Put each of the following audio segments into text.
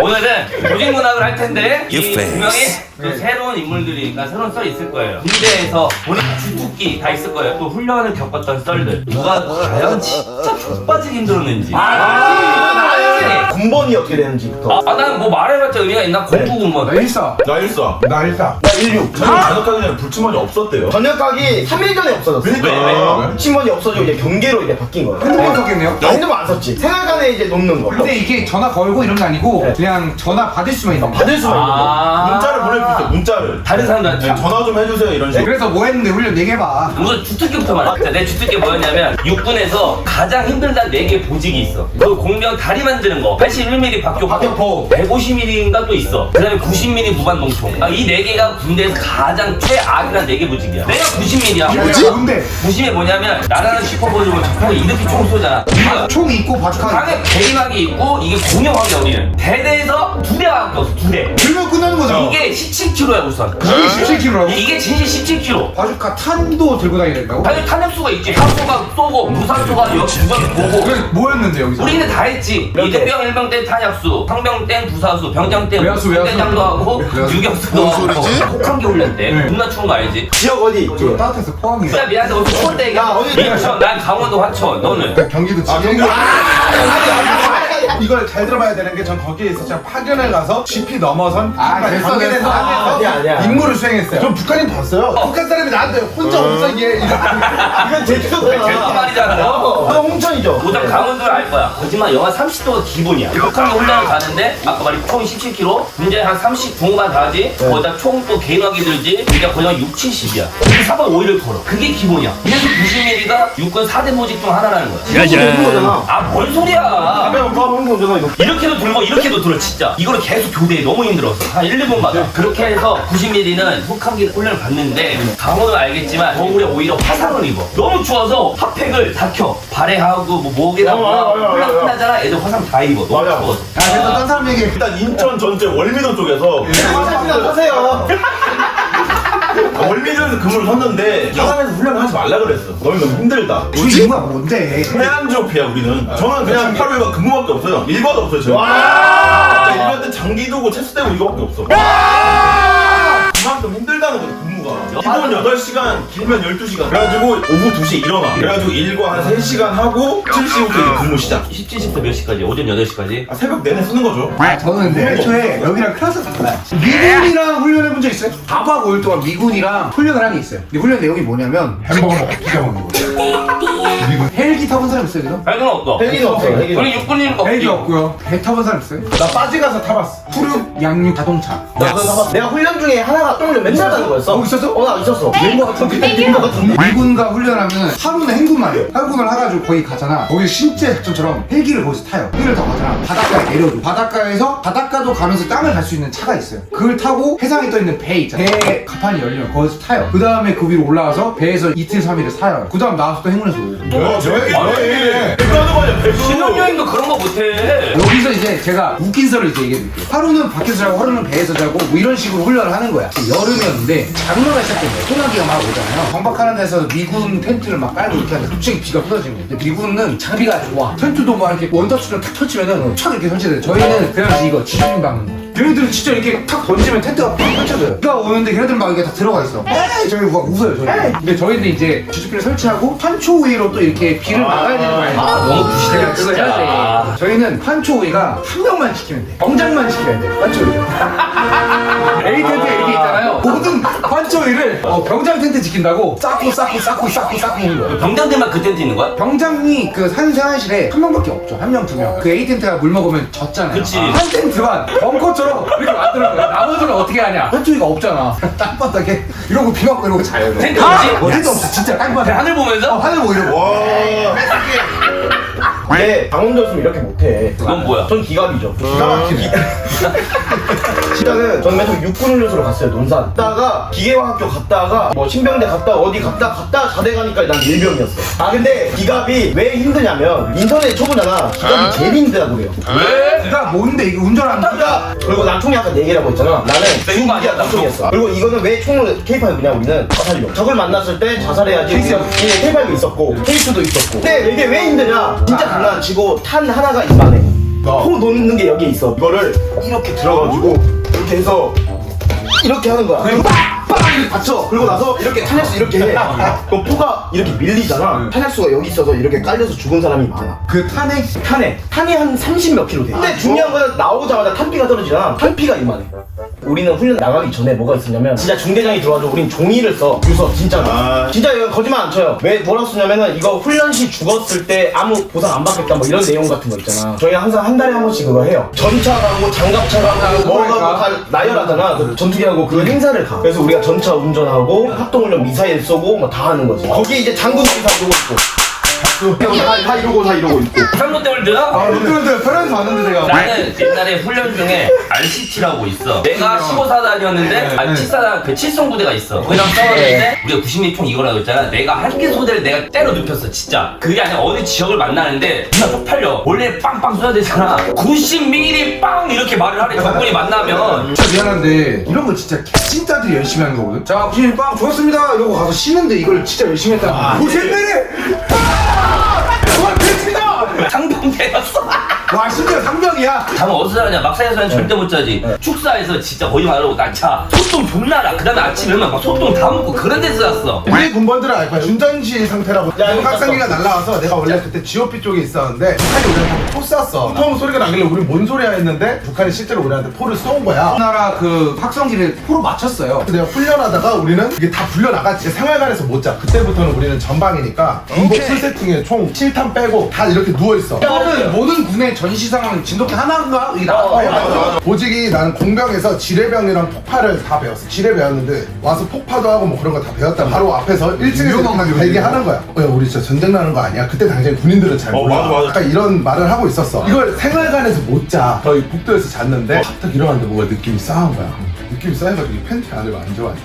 오늘은 조직 문학을 할 텐데 이. 명이 그 새로운 인물들이 그러니까 새로운 썰이 있을 거예요. 군대에서 본인 주특기 다 있을 거예요. 또 훈련을 겪었던 썰들 누가 과연 진짜 족 빠지기 힘들었는지. 아, 군번이 어떻게 되는지부터. 아, 나는 뭐 말해봤자 의미가 있나? 공부 군번. 나 일사. 나 일사. 나 일사. 나 16. 저는 전역하기 전에 불침번이 없었대요. 전역하기 3일 전에 없어졌어. 그러니까. 왜, 왜? 신문이 없어지고 이제 경계로 이제 바뀐 거야. 핸드폰 썼겠네요. 나 핸드폰 안 썼지. 생활관에 이제 놓는 거. 근데 이게 전화 걸고 이런 게 아니고 네. 그냥 전화 받을 수만 있는 거. 받을 수만 있는 거. 아, 문자를 보낼 수 있어요. 문자를. 다른 사람들한테. 네, 전화 좀 해주세요 이런 식으로. 그래서 뭐 했는데 훈련 얘기해봐. 우선 주특기부터 말해. 자, 내 주특기 뭐였냐면 육군에서 가장 힘들다는 4개 보직이 있어. 그 공병 다리 만 드는 거. 81mm 박격포. 박격포. 150mm인가 또 있어. 그 다음에 90mm 무반동총. 아, 이 4개가 군대에서 가장 최악이란 4개 보직이야. 내가 90mm야. 뭐지? 뭔데? 90이 뭐냐면 나라는 슈퍼보직을 잡고 이렇게 총 쏘잖아. 우리가 총 있고 바카. 방에 대리막이 있고 이게 공용하기야 우리는. 대대에서 두 대밖에 없어. 두 대. 들면 끝나는 거잖아. 이게 17kg야 우선. 이게 17kg라고? 이게 진실 17kg. 바주카 탄도 들고 다녀야 된다고? 당연히 탄약수가 있지. 탄소가 쏘고 무산소가 여기 무전 보고. 그래 뭐였는데 여기서? 우리는 다 했지. 이 대병, 일병 땐 탄약수, 상병 땐 부사수, 병장 땐 외야수, 외야수. 대장도 하고 외야수. 유격수도 하고 혹한기 훈련 때 네. 겁나 추운 거 알지? 지역 어디? 저 따뜻해서 포항이야. 진짜 미안한데 어디 추운데. 야, 어디 인천, 난 강원도 화천, 너는? 경기도 지역. 이걸 잘 들어봐야 되는 게 전 거기에 있었죠. 파견을 가서 GP 넘어선 아, 북한 됐어, 됐어. 아니야, 아니야. 임무를 수행했어요. 전 북한인 봤어요. 북한 사람이 나한테 혼자 없어 얘 이런. 이건 제주 제주도잖아. 말이잖아. 어, 홍천이죠. 오장 강원도를 알 거야. 거짓말 영하 30도가 기본이야. 북한에 훈련을 가는데 아까 말한 총 17kg, 문제 한30 중반 가지. 거기다 총 또 개인화기 들지. 그러니까 거의 한 6, 70이야. 그게 4박 5일을 걸어. 그게 기본이야. 그래서 90mm가 육군 4대 모직 중 하나라는 거야. 거잖아. 아, 뭔 소리야. 하는 거잖아, 이거. 이렇게도 들고 이렇게도 들어 진짜 이거를 계속 교대에 너무 힘들었어 한 1, 2분마다 그렇게 해서 90mm는 혹한기 훈련을 받는데 강호는 알겠지만 겨울에 오히려 화상을 입어 너무 추워서 핫팩을 다켜 발에 하고 뭐 목에다 어, 어, 어, 어, 훈련 어. 끝나잖아 애들 화상 다 입어 너무 맞아. 추워서 야 됐다 딴 사람 얘기. 일단 인천 전체 월미도 쪽에서 화장실이나 타세요. 월미도에서 근무를 섰는데 사람에서 훈련을 하지 말라 그랬어. 너희 너무 힘들다. 우리 임무가 뭔데? 해안지오피야 우리는. 저는 그냥 8일간 근무밖에 없어요. 일과도 없어요 저희. 와. 일과 때 장기 두고 체스 대고 이거밖에 없어. 그만큼 힘들다는 거지 근무가. 기본 8시간, 길면 12시간. 그래가지고 오후 2시에 일어나. 그래가지고 일과 한 3시간 하고 7시부터 이제 근무 시작. 17시부터 몇 시까지? 오전 8시까지? 아, 새벽 내내 쓰는 거죠. 저는 근데 애초에 여기랑 클래스가 달라요. 미군이랑 훈련해 본 적 있어요? 4박 5일 동안 미군이랑 훈련을 한 게 있어요. 근데 훈련 내용이 뭐냐면 햄버거 먹고 피자 먹는 거. 미군 헬기 타본 사람 있어요, 지금? 발견 없어 헬기는 없어요, 헬기는. 우리 육군님 없지 헬기 없고요. 배 타본 사람 있어요? 나 빠지 가서 타봤어. 푸르 양육 자동차. 나 그거 봐봐. 내가 훈련 중에 하나가 똥을 맨날 가는 거였어. 어, 있었어? 어, 나 있었어. 된거 같은데, 된거 같은데. 미군과 훈련하면 하루는 행군만 해요. 행군을 해가지고 거기 가잖아. 거기 실제 작전처럼 헬기를 거기서 타요. 헬기를 타고 가잖아. 바닷가에 내려줘. 바닷가에서 바닷가도 가면서 땅을 갈 수 있는 차가 있어요. 그걸 타고 해상에 떠 있는 배 있잖아. 배 가판이 열리면 거기서 타요. 그 다음에 그 위로 올라가서 배에서 이틀 삼일을 사요. 그 다음 나와서 또 행군에서 오고. 어, 저기 왜 이래? 백가는 거 아니야, 백수. 신혼여행도 그런 거 못해 여기서 이제 제가 웃긴 썰을 이제 얘기해 드릴게요. 하루는 밖에서 자고 하루는 배에서 자고 뭐 이런 식으로 훈련을 하는 거야. 여름이었는데 장마가 시작된 거야. 소나기가 막 오잖아요. 정박하는 데서 미군 텐트를 막 깔고 이렇게 하는데 갑자기 비가 쏟아지는 거야. 근데 미군은 장비가 좋아. 텐트도 막 이렇게 원터치로 탁 터치면은 착 이렇게 설치돼. 저희는 그냥 이거 지진 박는 거. 걔네들은 진짜 이렇게 탁 던지면 텐트가 팍 펼쳐져요. 비가 오는데 걔네들은 막 이게 다 들어가 있어. 에이 저희 막 웃어요 저희. 근데 저희는 이제 지주피를 설치하고 판초 위로 또 이렇게 비를 막아야 되는 거 아니에요. 아, 너무 제가 그거. 해야 돼. 저희는 판초 위가 한 명만 지키면 돼. 병장만 지켜야 돼. 판초 위. A 텐트에 이렇게 있잖아요. 위를 어, 병장 텐트 지킨다고 쌓고 쌓고 쌓고 쌓고 쌓고 있는 거예요. 병장들만 그 텐트 있는 거야? 병장이 그 산생활실에 한 명밖에 없죠. 한 명, 두 명. 그 A 텐트가 물 먹으면 젖잖아요. 그치. 한 텐트만 벙커처럼 이렇게 만드는 거야. 나머지는 어떻게 하냐? 한쪽이가 없잖아. 땅바닥에 이러고 비 맞고 이러고 자요. 텐트 없지? 어, 텐트 없어. 진짜 땅바닥에. 하늘 보면서? 어, 하늘 뭐 이러고. 와. 근데 강원도였으면 이렇게 못해. 그건 뭐야? 전 기갑이죠. 기가 막히네. 시작은 저는 맨 처음 육군 훈련소로 갔어요 논산. 갔다가 기계화 학교 갔다가 뭐 신병대 갔다 어디 갔다 갔다 자대 가니까 난 일병이었어. 아 근데 기갑이 왜 힘드냐면 인터넷 쳐보잖아. 기갑이 제일 힘들다고 그래요. 왜? 그러니까 뭔데 이거 운전하는 그러니까 그리고 난 총이 아까 4개라고 했잖아. 나는 센거 아니야, 중기야 총이었어. 그리고 이거는 왜 총을 K5냐 우리는 자살용. 적을 만났을 때 자살해야지. K5 있었고 K2도 있었고. 근데 이게 왜 힘드냐? 진짜 장난치고 탄 하나가. 어. 포 놓는 게 여기에 있어. 이거를 이렇게 들어가지고 이렇게 해서 이렇게 하는 거야. 그리고 빵빵 이렇게 받쳐. 그리고 나서 이렇게 탄약수 이렇게 해. 그럼 포가 이렇게 밀리잖아. 탄약수가 여기 있어서 이렇게 깔려서 죽은 사람이 많아. 그 탄핵 탄에 탄이 한 30 몇 킬로 돼. 근데 중요한 건 나오자마자 탄피가 떨어지잖아. 탄피가 이만해. 우리는 훈련 나가기 전에 뭐가 있었냐면 진짜 중대장이 들어와서 우린 종이를 써. 유서 진짜로. 아. 진짜 이거 거짓말 안 쳐요. 왜 뭐라고 쓰냐면은 이거 훈련 시 죽었을 때 아무 보상 안 받겠다 뭐 이런 내용 같은 거 있잖아. 저희가 항상 한 달에 한 번씩 그거 해요. 전차 가고 장갑차 가고 뭐 가고 다 나열하잖아. 그 전투기하고 그 행사를 가. 그래서 우리가 전차 운전하고 합동훈련 미사일 쏘고 뭐 다 하는 거지. 거기에 이제 장군들이 다 이러고 있고. 다, 다 이러고 다 이러고 있고. 삼롯데월드 아 롯데월드 편에서 봤는데 제가. 나는 옛날에 훈련 중에 RCT라고 있어. 내가 15사단이었는데, 아니, 7사단, 그 7송 부대가 있어. 거기랑 싸웠는데, 우리가 90mm 총 이거라고 했잖아. 내가 한 개 소대를 내가 때려 눕혔어, 진짜. 그게 아니라 어느 지역을 만나는데, 누나 쪽팔려. 원래 빵빵 쏘야 되잖아. 90mm 빵! 이렇게 말을 하래, 적군이 만나면. 진짜 미안한데 이런 거 진짜 개찐따들이 열심히 하는 거거든 자 구신님 빵 좋았습니다 이러고 가서 쉬는데 이걸 진짜 열심히 했다 고생들이 정말 됐습니다 상병대였어. 와 심지어 상병이야 잠은 어디서 자냐? 막사에서는 절대 못 자지. 축사에서 진짜 거짓말 안 하고 난차. 소똥 존나라. 그 다음에 아침에 일어나면 막 소똥 다 먹고 그런 데서 잤어. 우리 군번들은 알 거야 준전시 상태라고 야, 이거 각성기가 날라와서 내가 원래 그때 GOP 쪽에 있었는데 북한이 우리한테 포 쐈어 처음 소리가 나길래 우리 뭔 소리야 했는데 북한이 실제로 우리한테 포를 쏜 거야 우리나라 그 확성기를 포로 맞췄어요 내가 훈련하다가 우리는 이게 다 불려나갔지 생활관에서 못 자. 그때부터는 우리는 전방이니까 군복 풀 세팅에 총 7탄 빼고 다 이렇게 누워있어. 모든 군의 전시 상황은 진돗개 하나인가? 이게 나왔어요 보직이 나는 공병에서 지뢰병이랑 폭파를 다 배웠어. 지뢰 배웠는데 와서 폭파도 하고 뭐 그런 거 다 배웠다. 바로 앞에서 1층에서 유용한 그냥 대기하는 거야. 야, 우리 진짜 전쟁 나는 거 아니야? 그때 당시에 군인들은 잘 어, 몰라. 맞아, 맞아. 약간 이런 말을 하고 있었어. 이걸 생활관에서 못 자. 저희 복도에서 잤는데 갑자기 일어났는데 뭔가 느낌이 싸한 거야. 느낌이 싸해가지고 이 팬티 안을 안 좋아했지.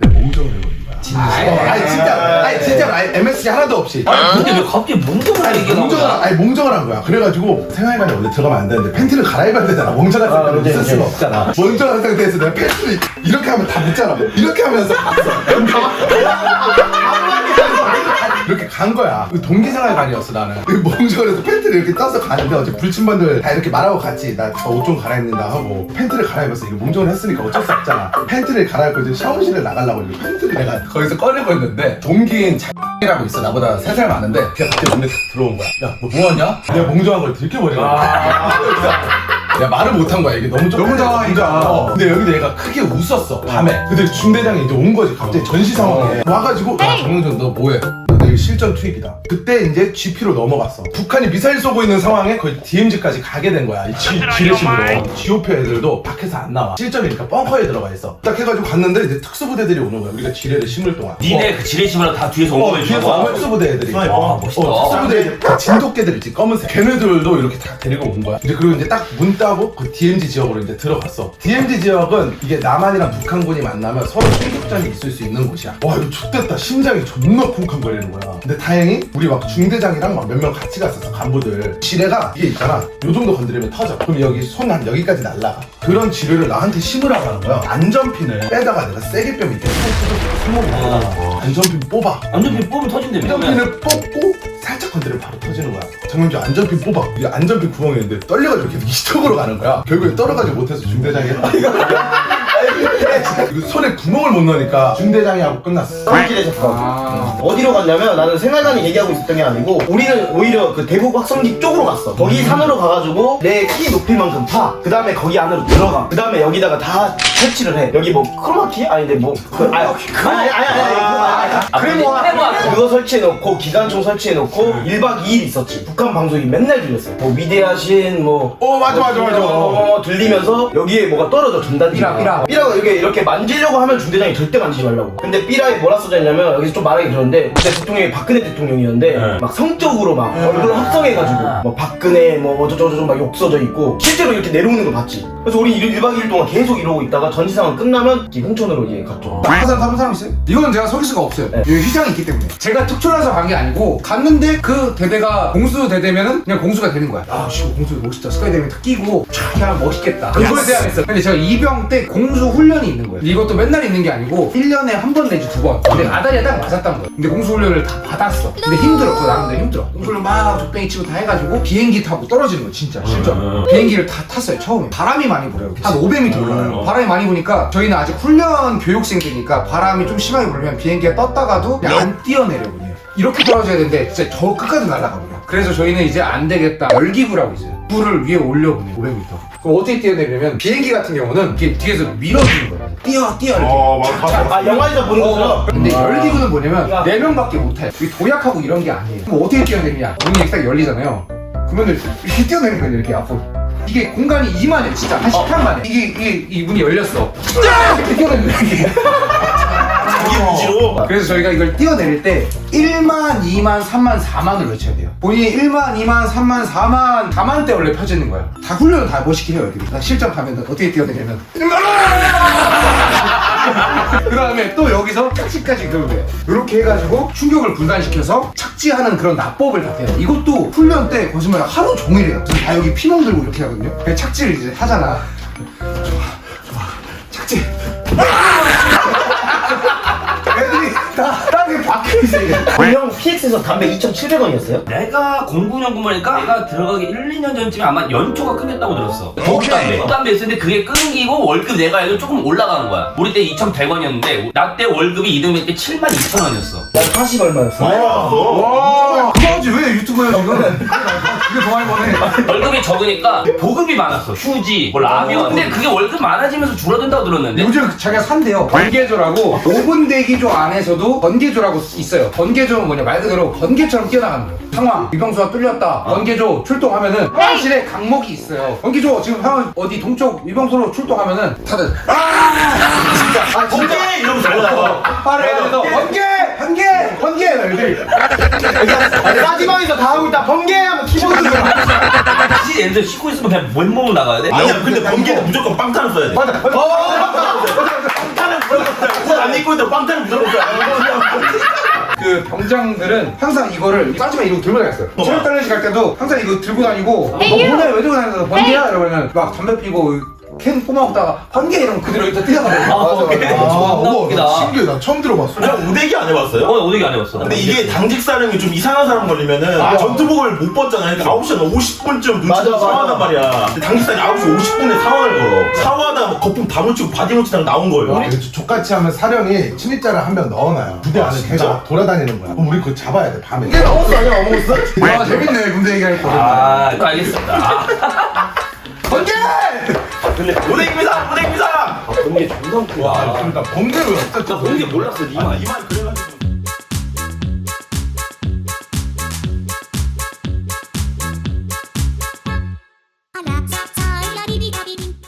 내가 몽정을 해버린 거 야. 어, 아니 진짜, 아니 진짜, 아니 MSG 하나도 없이. 근데 왜 갑자기 문정을 아니 얘기하는 몽정을 거야? 아니 몽정을 한 거야. 그래가지고 생활관에 원래 들어가면 안 되는데 팬티를 갈아입어야 되잖아. 몽정한 아, 상태로 네, 있을 네, 수가 있잖아. 없잖아. 몽정한 상태에서 내가 팬티를 이렇게 하면 다 묻잖아. 이렇게 하면서 갔어. 이렇게 간 거야. 그 동기생활 관이었어 나는. 그 몽정에서 팬티를 이렇게 떠서 가는데 어제 불침반들 다 이렇게 말하고 갔지. 나옷좀 갈아입는다 하고 팬티를 갈아입었어. 이거 몽정을 했으니까 어쩔 수 없잖아. 팬티를 갈아입고 이제 샤워실을 나가려고 이제 팬티를 내가 거기서 꺼내고 있는데 동기인 이라고 있어 나보다 3살 많은데 걔가 갑자기 문에 탁 들어온 거야 야 너 뭐하냐? 내가 몽정한 걸 들켜버린 거야 내가 말을 못한 거야 이게 너무 너무 당황하니까. 어. 근데 여기서 얘가 크게 웃었어 밤에 근데 중대장이 이제 온 거지 갑자기 전시 상황에 와가지고 야 정영준 너 뭐해? 너 이거 실전 투입이다 그때 이제 GP로 넘어갔어 북한이 미사일 쏘고 있는 상황에 거의 DMZ까지 가게 된 거야 이 지, 지뢰식으로 GOP 애들도 밖에서 안 나와 실전이니까 벙커에 들어가 있어 딱 해가지고 갔는데 이제 특수부대들이 오는 거야 우리가 지뢰를 심을 동안 니네 그 지뢰심으로 다 뒤에서 어, 온 거야, 뒤에서? 오면 특수부대 애들이. 와, 멋있다. 어, 특수부대 애들. 그 진돗개들 있지, 검은색. 걔네들도 이렇게 다 데리고 온 거야. 이제 그리고 이제 딱 문 따고 그 DMZ 지역으로 이제 들어갔어. DMZ 지역은 이게 남한이랑 북한군이 만나면 서로 총격전이 있을 수 있는 곳이야. 와, 이거 X됐다. 심장이 존나 쿵쾅 거리는 거야. 근데 다행히 우리 막 중대장이랑 막 몇 명 같이 갔었어, 간부들. 지뢰가 이게 있잖아. 요 정도 건드리면 터져. 그럼 여기 손 한 여기까지 날라가. 그런 지뢰를 나한테 심으라고 하는 거야. 안전핀을 빼다가 내가 세게 뼈 밑에 손 뜯어서 숨어보고 안전핀 뽑아. 안전핀 뽑으면 터진다며. 안전핀을 뽑고 살짝 건드리면 바로 터지는 거야. 정명주 안전핀 뽑아. 이게 안전핀 구멍이 있는데 떨려가지고 계속 이쪽으로 가는 거야. 결국에 떨어가지 못해서 중대장이 손에 구멍을 못 넣으니까 중대장이 하고 끝났어. 썰길에서 가 아. 어디로 갔냐면 나는 생활관이 얘기하고 있었던 게 아니고 우리는 오히려 그 대북 확성기 쪽으로 갔어. 거기 산으로 가가지고 내 키 높이만큼 파그 다음에 거기 안으로 들어가. 그 다음에 여기다가 다 설치를 해 여기 뭐 크로마키? 아닌데 뭐 그, 아니 아니 아니 아니 아니 아니 아, 크레모아 크레모아. 그거 설치해놓고 기관총 설치해놓고 1박 2일 있었지 북한 방송이 맨날 들렸어 뭐 위대하신 뭐 어, 맞아, 맞아, 맞아. 어, 들리면서 여기에 뭐가 떨어져 전단지 삐라, 삐라. 삐라가 이렇게 이렇게 만지려고 하면 중대장이 절대 만지지 말라고. 근데 삐라에 뭐라 써져 있냐면 여기서 좀 말하기 그런데 그때 대통령이 박근혜 대통령이었는데 네. 막 성적으로 막 얼굴을 합성해가지고 뭐 박근혜 뭐 어쩌고저쩌고 막 욕 써져 있고 실제로 이렇게 내려오는 거 봤지. 그래서 우리 1박 2일 동안 계속 이러고 있다가 전시상은 끝나면 이제 흥촌으로 이제 갔죠 화산 타본 사람 있어요? 이거는 제가 속일 수가 없어요. 네. 여기 휘장이 있기 때문에. 제가 특출나서 간 게 아니고 갔는데 그 대대가 공수 대대면은 그냥 공수가 되는 거야. 아, 씨, 공수 멋있다. 스카이다이빙 딱 끼고 촥 그냥 멋있겠다. 그거에 대한 했어. 근데 제가 이병 때 공수 훈련이 있는 거예요. 이것도 맨날 있는 게 아니고 1년에 한 번 내지 두 번. 근데 아다리에 딱 맞았던 거예요. 근데 공수 훈련을 다 받았어. 근데 힘들어. 그거 나름대로 힘들어. 공수 훈련 막 적당히 치고 다 해가지고 비행기 타고 떨어지는 거 진짜. 진짜. 비행기를 다 탔어요. 처음에. 바람이 많이 불어요. 한 500m 올라가요. 바람이 많이 부니까 저희는 아직 훈련 교육생들이니까 바람이 좀 심하게 불면 비행기가 떴다가도 그냥 안 뛰어내려보내요. 이렇게 떨어져야 되는데 진짜 저 끝까지 날아가거든요. 그래서 저희는 이제 안 되겠다. 열기구라고 있어요. 불을 위에 올려보내요. 500m. 그럼 어떻게 뛰어내려면 비행기 같은 경우는 이렇게 뒤에서 밀어주는 거예요. 뛰어, 뛰어 이렇게. 어아 영화에서 보는 것처럼 근데 열기구는 뭐냐면 네 명밖에 못 타요. 이게 도약하고 이런 게 아니에요. 그럼 어떻게 뛰어내리냐? 문이 이렇게 딱 열리잖아요. 그러면은 이렇게 뛰어내리는 거예요. 이렇게 앞으로. 이게 공간이 이만해 진짜 한 10평 만해. 이게 이게 이 문이 열렸어. 뛰어내리는. 자기 무지로 그래서 저희가 이걸 뛰어내릴 때 1만, 2만, 3만, 4만을 외쳐야 돼요. 본인이 1만, 2만, 3만, 4만, 4만 때 원래 펴지는 거예요. 다 훈련을 다 멋있게 해요, 애들이. 나 실전 가면 어떻게 뛰어내냐면 그 다음에 또 여기서 착지까지 그거예요. 이렇게 해가지고 충격을 분산시켜서 착지하는 그런 납법을 다 해요. 이것도 훈련 때 거짓말 하루 종일 해요. 다 여기 피멍 들고 이렇게 하거든요. 착지를 이제 하잖아. 좋아, 좋아. 착지. 이게. 형 PX에서 담배 2,700원이었어요? 내가 09년 구매니까 내가 들어가기 1, 2년 전쯤에 아마 연초가 끊겼다고 들었어. 독담배. 독담배 있었는데 그게 끊기고 월급 내가 해도 조금 올라가는 거야. 우리 때 2,100원이었는데 나 때 월급이 이등병 때 7만 2천 원이었어. 난 40 얼마였어 와, 그거지 왜 유튜브야 지금? 그게 더 많이 버네. 월급이 적으니까 보급이 많았어. 휴지, 뭐 라면. 근데 그게 월급 많아지면서 줄어든다고 들었는데. 요즘 자기가 산대요. 번개조라고 5분 대기조 안에서도 번개조라고 있어요. 번개조는 뭐냐 말 그대로 번개처럼 뛰어나가는 거예요. 상황 위병수가 뚫렸다. 번개조 출동하면은 화장실에 강목이 있어요. 번개조 지금 형 어디 동쪽 위병소로 출동하면은 다들 아 번개 이러면서 올라가 빠르게 해서 번개 번개 번개. 애들이 싸지방에서 다 하고 있다. 번개 하면 키보드 들어 다시 들어 씻고 있으면 그냥 맨몸으로 나가야 돼? 아니야 근데 번개는 무조건 빵타는 써야 돼. 맞아 빵타는 무조건 써야 옷안 입고 있는데 빵타는 무조건 써야 돼. 그 병장들은 항상 이거를 싸지만 이러고 들고 다녔어요. 체력 단련식 갈 때도 항상 이거 들고 다니고 너 뭐냐 왜 들고 다니는 번개야? 이러면은 막 담배 피고 캔 뿜어먹다가 번개 이러면 그대로 일단 뛰어가요. 아, 번개. 아, 존나 어머, 웃기다. 나 신기해. 나 처음 들어봤어. 형 우대기 안 해봤어요? 어, 어디 안 해봤어. 근데 이게 당직 사령이 좀 이상한 사람 걸리면은 전투복을 못 벗잖아요. 그러니까 9시 한 50분쯤 맞아, 눈치를 맞아. 사와단 말이야. 근데 당직 사령이 9시 50분에 사원을 걸어. 사와다 뭐 거품 다 묻히고 바디 묻히다가 나온 거예요. 이거 족같이 하면 사령이 침입자를 한 명 넣어놔요. 부대 안에? 걔가 돌아다니는 거야. 그럼 우리 그거 잡아야 돼, 밤에. 이게 어묵스 아니야 어묵스? 아 재밌네 군대 얘기할 거. 아, 알겠습니다. 번개! 우대기입니다! 우대기입니다! 번개 존나 웃기다 와, 그러니까 번개를 어쨌든 뭔지 몰랐어, 니만. 이만 그래가지고